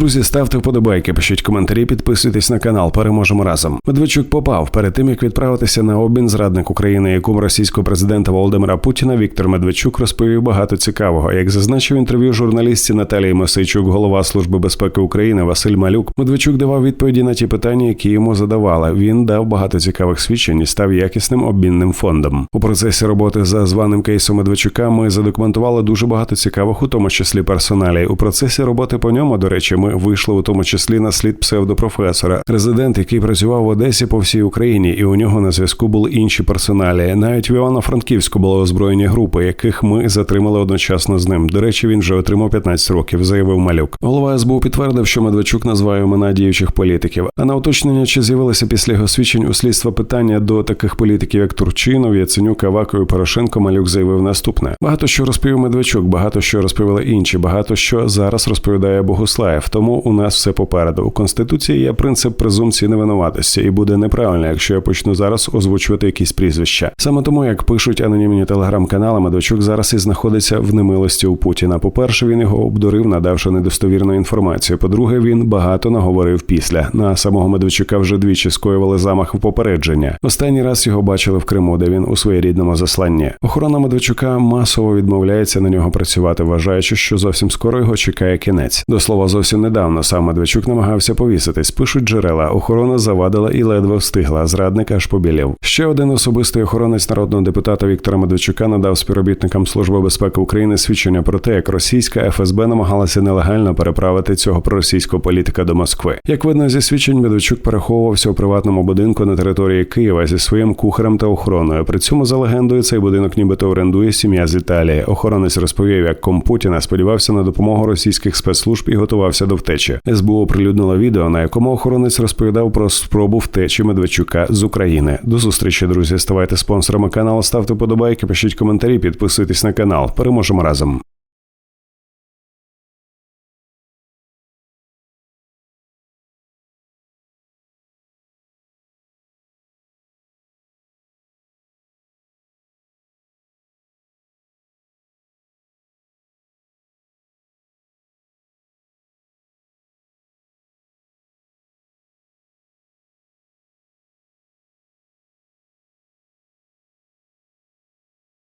Друзі, ставте вподобайки, пишіть коментарі, підписуйтесь на канал. Переможемо разом. Медведчук попав перед тим, як відправитися на обмін зрадник України, якому російського президента Володимира Путіна Віктор Медведчук розповів багато цікавого. Як зазначив інтерв'ю журналістці Наталії Мосейчук, голова служби безпеки України Василь Малюк, Медведчук давав відповіді на ті питання, які йому задавали. Він дав багато цікавих свідчень і став якісним обмінним фондом. У процесі роботи за званим кейсом Медведчука ми задокументували дуже багато цікавих, у тому числі персоналій. У процесі роботи по ньому, до речі, ми вийшли у тому числі на слід псевдопрофесора, резидент, який працював в Одесі по всій Україні, і у нього на зв'язку були інші персоналі. Навіть в Івано-Франківську були озброєні групи, яких ми затримали одночасно з ним. До речі, він вже отримав 15 років, заявив Малюк. Голова СБУ підтвердив, що Медведчук назває імена діючих політиків. А на уточнення, чи з'явилося після його свідчень у слідства питання до таких політиків, як Турчинов, Яценюк, Аваков Порошенко, Малюк заявив наступне: багато що розповів Медведчук, багато що розповіли інші, багато що зараз розповідає Богуслаєв. Тому у нас все попереду. У конституції є принцип презумпції невинуватості, і буде неправильно, якщо я почну зараз озвучувати якісь прізвища. Саме тому, як пишуть анонімні телеграм-канали, Медведчук зараз і знаходиться в немилості у Путіна. По перше, він його обдурив, надавши недостовірну інформацію. По-друге, він багато наговорив після. На самого Медведчука вже двічі скоювали замах в попередження. Останній раз його бачили в Криму, де він у своєрідному засланні. Охорона Медведчука масово відмовляється на нього працювати, вважаючи, що зовсім скоро його чекає кінець. До слова, зовсім недавно сам Медведчук намагався повіситись. Пишуть джерела. Охорона завадила і ледве встигла. Зрадник аж побілів. Ще один особистий охоронець народного депутата Віктора Медведчука надав співробітникам Служби безпеки України свідчення про те, як російська ФСБ намагалася нелегально переправити цього проросійського політика до Москви. Як видно зі свідчень, Медведчук переховувався у приватному будинку на території Києва зі своїм кухарем та охороною. При цьому за легендою цей будинок нібито орендує сім'я з Італії. Охоронець розповів, як ком Путіна сподівався на допомогу російських спецслужб і готувався до втечі. СБУ оприлюднило відео, на якому охоронець розповідав про спробу втечі Медведчука з України. До зустрічі, друзі. Ставайте спонсорами каналу, ставте подобайки, пишіть коментарі, підписуйтесь на канал. Переможемо разом.